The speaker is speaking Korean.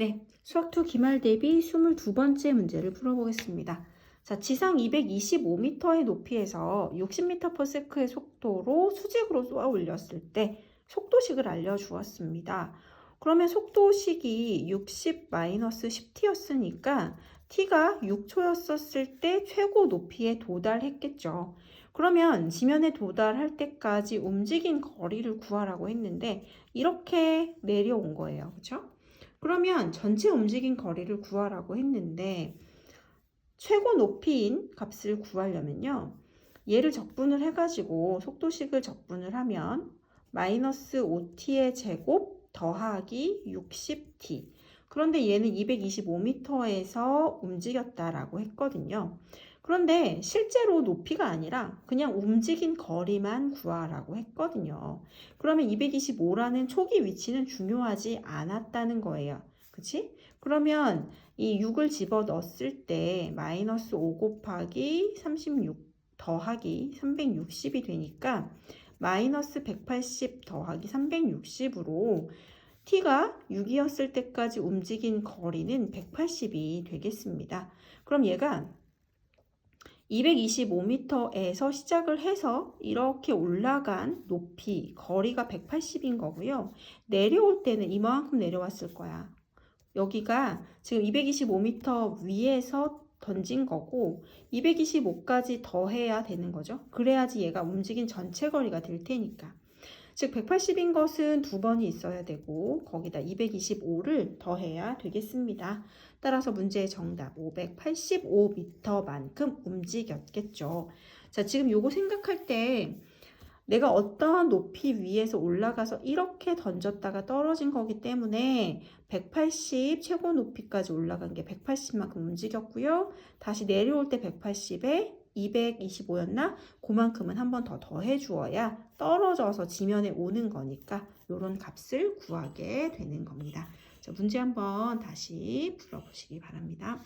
네, 수학 2 기말 대비 22번째 문제를 풀어보겠습니다. 자, 지상 225m의 높이에서 60m/s의 속도로 수직으로 쏘아 올렸을 때 속도식을 알려주었습니다. 그러면 속도식이 60-10t였으니까 t가 6초였었을 때 최고 높이에 도달했겠죠. 그러면 지면에 도달할 때까지 움직인 거리를 구하라고 했는데 이렇게 내려온 거예요. 그렇죠? 그러면 전체 움직인 거리를 구하라고 했는데 최고 높이인 값을 구하려면요. 얘를 적분을 해가지고 속도식을 적분을 하면 마이너스 5t의 제곱 더하기 60t 그런데 얘는 225m에서 움직였다라고 했거든요. 그런데 실제로 높이가 아니라 그냥 움직인 거리만 구하라고 했거든요. 그러면 225라는 초기 위치는 중요하지 않았다는 거예요. 그치? 그러면 이 6을 집어 넣었을 때 마이너스 5 곱하기 36 더하기 360이 되니까 마이너스 180 더하기 360으로 t가 6이었을 때까지 움직인 거리는 180이 되겠습니다. 그럼 얘가 225m에서 시작을 해서 이렇게 올라간 높이, 거리가 180인 거고요. 내려올 때는 이만큼 내려왔을 거야. 여기가 지금 225m 위에서 던진 거고 225까지 더해야 되는 거죠. 그래야지 얘가 움직인 전체 거리가 될 테니까. 즉 180인 것은 두 번이 있어야 되고 거기다 225를 더해야 되겠습니다. 따라서 문제의 정답 585m만큼 움직였겠죠. 자, 지금 요거 생각할 때 내가 어떠한 높이 위에서 올라가서 이렇게 던졌다가 떨어진 거기 때문에 180 최고 높이까지 올라간 게 180만큼 움직였고요. 다시 내려올 때 180에 225였나? 그만큼은 한 번 더 더해 주어야 떨어져서 지면에 오는 거니까 이런 값을 구하게 되는 겁니다. 자, 문제 한번 다시 풀어보시기 바랍니다.